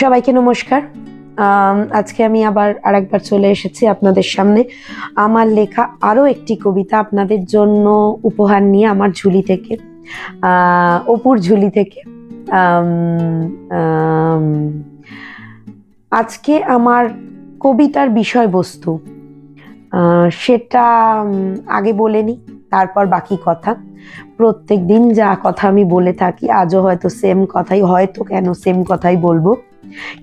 সবাইকে নমস্কার। আজকে আমি আবার আরেকবার চলে এসেছি আপনাদের সামনে। আমার লেখা আরও একটি কবিতা আপনাদের জন্য উপহার নিয়ে আমার ঝুলি থেকে অপুর ঝুলি থেকে। আজকে আমার কবিতার বিষয়বস্তু সেটা আগে বলে নিই, তারপর বাকি কথা। প্রত্যেক দিন যা কথা আমি বলে থাকি, আজও হয়তো সেম কথাই, হয়তো কেন সেম কথাই বলব।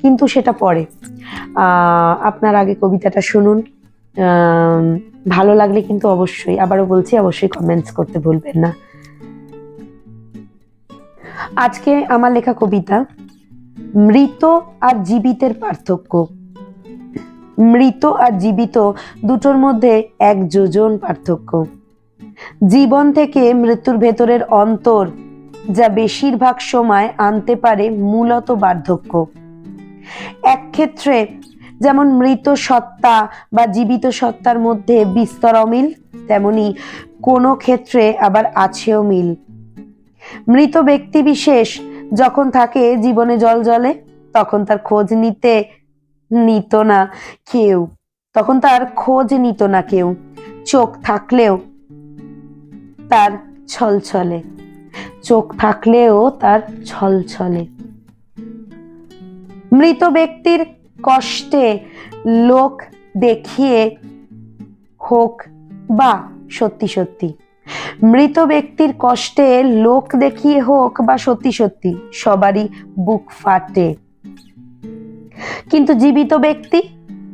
কিন্তু সেটা পরে। আপনার আগে কবিতাটা শুনুন। ভালো লাগলে কিন্তু অবশ্যই, আবারও বলছি, অবশ্যই কমেন্টস করতে ভুলবেন না। আজকে আমার লেখা কবিতা, মৃত আর জীবিতের পার্থক্য। মৃত আর জীবিত দুটোর মধ্যে এক যোজন পার্থক্য। জীবন থেকে মৃত্যুর ভেতরের অন্তর যা বেশিরভাগ সময় আনতে পারে মূলত বার্ধক্য। এক ক্ষেত্রে যেমন মৃত সত্তা বা জীবিত সত্তার মধ্যে বিস্তর অমিল, তেমনি কোনো ক্ষেত্রে আবার আছেও মিল। মৃত ব্যক্তি বিশেষ যখন থাকে জীবনে জল জলে, তখন তার খোঁজ নিতে নিত না কেউ। তখন তার খোঁজ নিত না কেউ। চোখ থাকলেও তার ছলছলে। চোখ থাকলেও তার ছলছলে। মৃত ব্যক্তির কষ্টে লোক দেখিয়ে হোক বা সত্যি সত্যি। মৃত ব্যক্তির কষ্টে লোক দেখিয়ে হোক বা সত্যি সত্যি, সবারই বুক ফাটে। কিন্তু জীবিত ব্যক্তি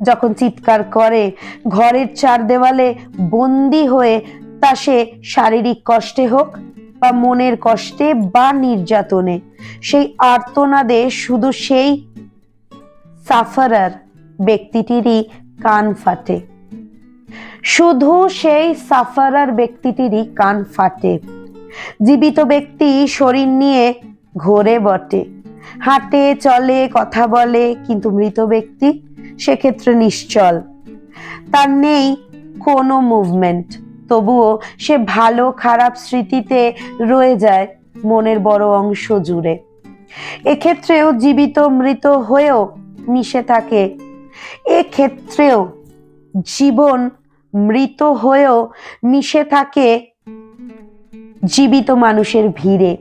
যখন চিৎকার করে, ঘরের চার দেওয়ালে বন্দি হয়ে তা সে শারীরিক কষ্টে হোক বা মনের কষ্টে বা নির্যাতনে, সেই আর্তনাদে শুধু সেই সাফারার ব্যক্তিটিরই কান ফাটে। শুধু সেই সাফারার ব্যক্তিটিরই কান ফাটে। জীবিত ব্যক্তি শরীর নিয়ে ঘোরে বটে। হাঁটে, চলে, কথা বলে, কিন্তু মৃত ব্যক্তি সেক্ষেত্রে নিশ্চল। তার নেই কোনো মুভমেন্ট তবুও সে ভালো, খারাপ স্মৃতিতে রয়ে যায় মনের বড় অংশ জুড়ে। এক্ষেত্রেও জীবিত, মৃত হয়েও মিশে থাকে। এক্ষেত্রেও জীবন মৃত হয়েও মিশে থাকে জীবিত মানুষের ভিড়ে।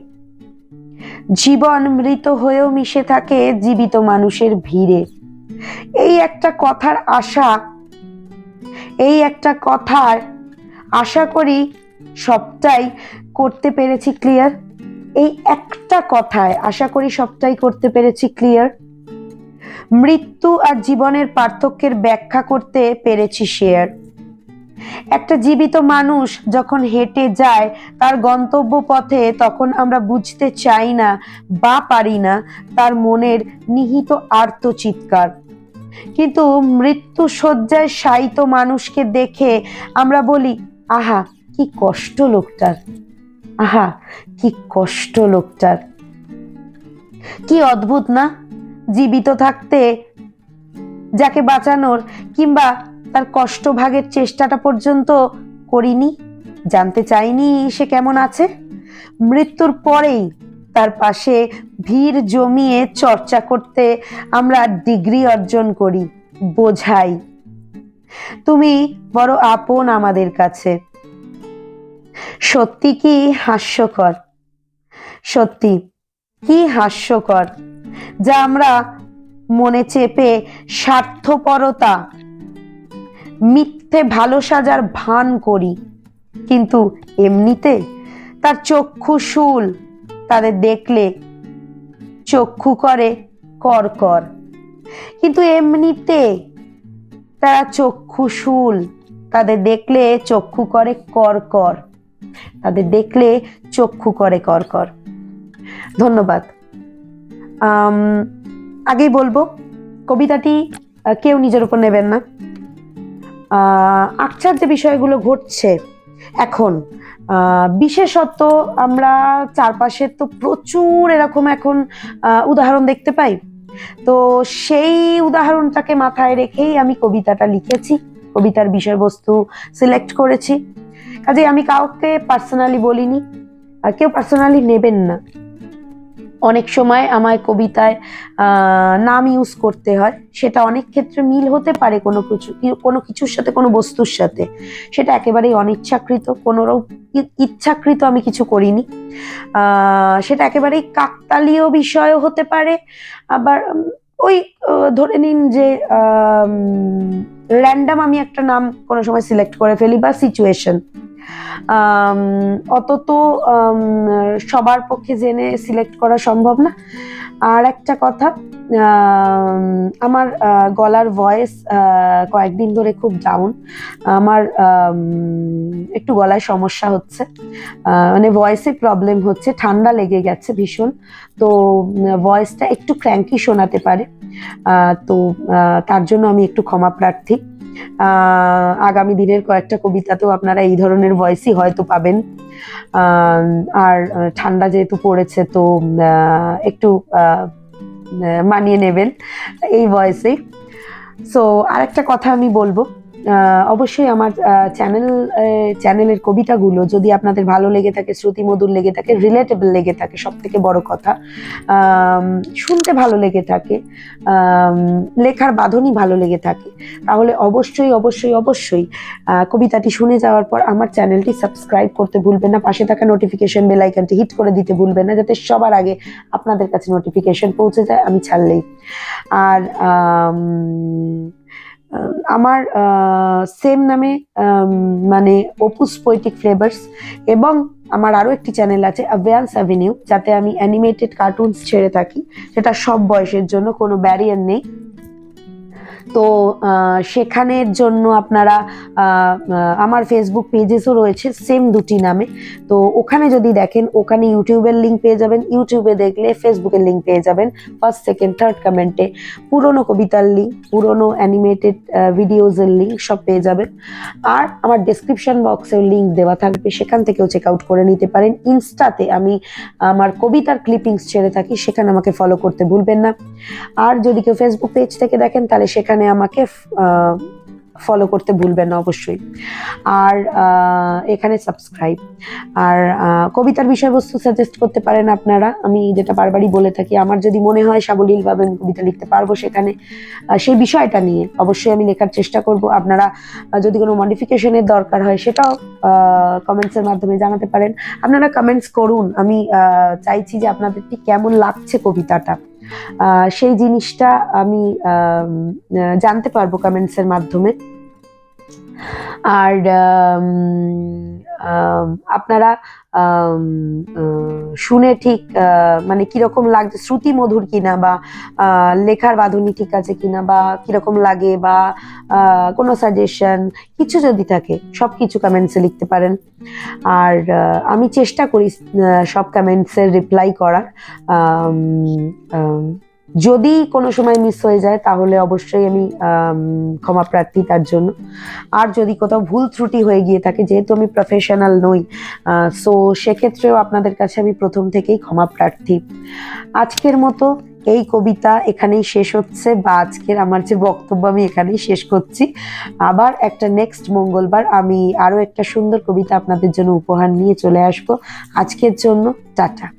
জীবন মৃত হয়েও মিশে থাকে জীবিত মানুষের ভিড়ে। এই একটা কথার আশা, এই একটা কথার আশা করি সবটাই করতে পেরেছি ক্লিয়ার এই একটা কথায় আশা করি সবটাই করতে পেরেছি ক্লিয়ার মৃত্যু আর জীবনের পার্থক্যের ব্যাখ্যা করতে পেরেছি শেয়ার। একটা জীবিত মানুষ যখন হেঁটে যায়, তার গন্তব্য পথে তখন আমরা বুঝতে চাই না বা পারি না তার মনের নিহিত আর্ত চিৎকার কিন্তু মৃত্যু শয্যায় শায়িত মানুষকে দেখে আমরা বলি, আহা, কি কষ্ট লোকটার। আহা, কি কষ্ট লোকটার। কি অদ্ভুত না? জীবিত থাকতে যাকে বাঁচানোর কিংবা তার কষ্ট ভাগের চেষ্টাটা পর্যন্ত করিনি, জানতে চাইনি সে কেমন আছে। মৃত্যুর পরেই তার পাশে ভিড় জমিয়ে চর্চা করতে আমরা ডিগ্রি অর্জন করি, বোঝাই। তুমি বড় আপন আমাদের কাছে। সত্যি কি হাস্যকর? সত্যি, কি হাস্যকর? যা আমরা মনে চেপে স্বার্থপরতা, মিথ্যে ভালো সাজার ভান করি। কিন্তু এমনিতে তার চক্ষু শুল, তাদের দেখলে চক্ষু করে কর কর কিন্তু এমনিতে তারা চক্ষু শুল, তাদের দেখলে চক্ষু করে কর কর তাদের দেখলে চক্ষু করে কর কর ধন্যবাদ। আগেই বলব, কবিতাটি কেউ নিজের উপর নেবেন না। আকচার যে বিষয়গুলো ঘটছে এখন বিশেষত আমরা চারপাশে তো প্রচুর এরকম এখন উদাহরণ দেখতে পাই। তো সেই উদাহরণটাকে মাথায় রেখেই আমি কবিতাটা লিখেছি, কবিতার বিষয়বস্তু সিলেক্ট করেছি। কাজে আমি কাউকে পার্সোনালি বলিনি কেউ পার্সোনালি নেবেন না। অনেক সময় আমায় কবিতায় নাম ইউজ করতে হয়। সেটা অনেক ক্ষেত্রে মিল হতে পারে কোনো কিছু, কোনো কিছুর সাথে, কোনো বস্তুর সাথে। সেটা একেবারেই অনিচ্ছাকৃত ই- ইচ্ছাকৃত আমি কিছু করিনি। সেটা একেবারেই কাকতালীয় বিষয়ও হতে পারে। আবার ওই ধরে নিন যে র্যান্ডাম আমি একটা নাম কোনো সময় সিলেক্ট করে ফেলি বা সিচুয়েশন অত তো সবার পক্ষে জেনে সিলেক্ট করা সম্ভব না। আর একটা কথা আমার গলার ভয়েস কয়েকদিন ধরে খুব ডাউন আমার একটু গলায় সমস্যা হচ্ছে। মানে ভয়েসে প্রবলেম হচ্ছে, ঠান্ডা লেগে গেছে ভীষণ। তো ভয়েসটা একটু ক্র্যাঙ্কি শোনাতে পারে। তো তার জন্য আমি একটু ক্ষমা প্রার্থী। আগামী দিনের কয়েকটা কবিতাতেও আপনারা এই ধরনের ভয়েসই হয়তো পাবেন। আর ঠান্ডা যেহেতু পড়েছে, তো একটু মানিয়ে নেবেন এই ভয়েসেই সো আরেকটা কথা আমি বলব। অবশ্যই আমার চ্যানেল চ্যানেলের কবিতাগুলো যদি আপনাদের ভালো লেগে থাকে, শ্রুতিমধুর লেগে থাকে রিলেটেবল লেগে থাকে সব থেকে বড় কথা শুনতে ভালো লেগে থাকে লেখার বাঁধনই ভালো লেগে থাকে, তাহলে অবশ্যই অবশ্যই অবশ্যই কবিতাটি শুনে যাওয়ার পর আমার চ্যানেলটি সাবস্ক্রাইব করতে ভুলবেন না, পাশে থাকা নোটিফিকেশন বেল আইকনটি হিট করে দিতে ভুলবেন না, যাতে সবার আগে আপনাদের কাছে নোটিফিকেশন পৌঁছে যায়, আমি ছাড়লেই। আর আমার সেম নামে মানে অপুস পোয়েটিক ফ্লেভার্স এবং আমার আরও একটি চ্যানেল আছে অ্যাভিয়ান্স অ্যাভিনিউ যাতে আমি অ্যানিমেটেড কার্টুনস ছেড়ে থাকি। সেটা সব বয়সের জন্য, কোনো ব্যারিয়ার নেই। তো সেখানের জন্য আপনারা আমার ফেসবুক পেজেসও রয়েছে সেম দুটি নামে। তো ওখানে যদি দেখেন, ওখানে ইউটিউবের লিঙ্ক পেয়ে যাবেন। ইউটিউবে দেখলে ফেসবুকের লিঙ্ক পেয়ে যাবেন। ফার্স্ট সেকেন্ড থার্ড কমেন্টে পুরনো কবিতার লিঙ্ক পুরনো অ্যানিমেটেড ভিডিওজের লিঙ্ক সব পেয়ে যাবেন। আর আমার ডেসক্রিপশন বক্সেও লিঙ্ক দেওয়া থাকবে। সেখান থেকেও চেক আউট করে নিতে পারেন। ইনস্টাতে আমি আমার কবিতার ক্লিপিংস ছেড়ে থাকি। সেখানে আমাকে ফলো করতে ভুলবেন না। আর যদি কেউ ফেসবুক পেজ থেকে দেখেন, তাহলে সেখানে আমাকে ফলো করতে ভুলবেন না অবশ্যই। আর এখানে সাবস্ক্রাইব আর কবিতার বিষয়বস্তু সাজেস্ট করতে পারেন আপনারা। আমি যেটা বারবারই বলে থাকি, আমার যদি মনে হয় সাবলীলভাবে আমি কবিতা লিখতে পারব সেখানে সেই বিষয়টা নিয়ে অবশ্যই আমি লেখার চেষ্টা করব। আপনারা যদি কোনো মডিফিকেশনের দরকার হয় সেটাও কমেন্টসের মাধ্যমে জানাতে পারেন। আপনারা কমেন্টস করুন। আমি চাইছি যে আপনাদের ঠিক কেমন লাগছে কবিতাটা। সেই জিনিসটা আমি জানতে পারব কমেন্টসের মাধ্যমে। আর আপনারা শুনে ঠিক মানে কীরকম লাগছে? শ্রুতি মধুর কিনা বা লেখার বাঁধনি ঠিক আছে কিনা বা কীরকম লাগে বা কোনো সাজেশন কিছু যদি থাকে, সব কিছু কমেন্টসে লিখতে পারেন। আর আমি চেষ্টা করি সব কমেন্টসের রিপ্লাই করার। যদি কোনো সময় মিস হয়ে যায়, তাহলে অবশ্যই আমি ক্ষমা প্রার্থী তার জন্য। আর যদি কোথাও ভুল ত্রুটি হয়ে গিয়ে থাকে, যেহেতু আমি প্রফেশনাল নই সো সেক্ষেত্রেও আপনাদের কাছে আমি প্রথম থেকেই ক্ষমা প্রার্থী। আজকের মতো এই কবিতা এখানেই শেষ হচ্ছে, বা আজকের আমার যে বক্তব্য আমি এখানেই শেষ করছি। আবার একটা নেক্সট মঙ্গলবার আমি আরও একটা সুন্দর কবিতা আপনাদের জন্য উপহার নিয়ে চলে আসব। আজকের জন্য টাটা।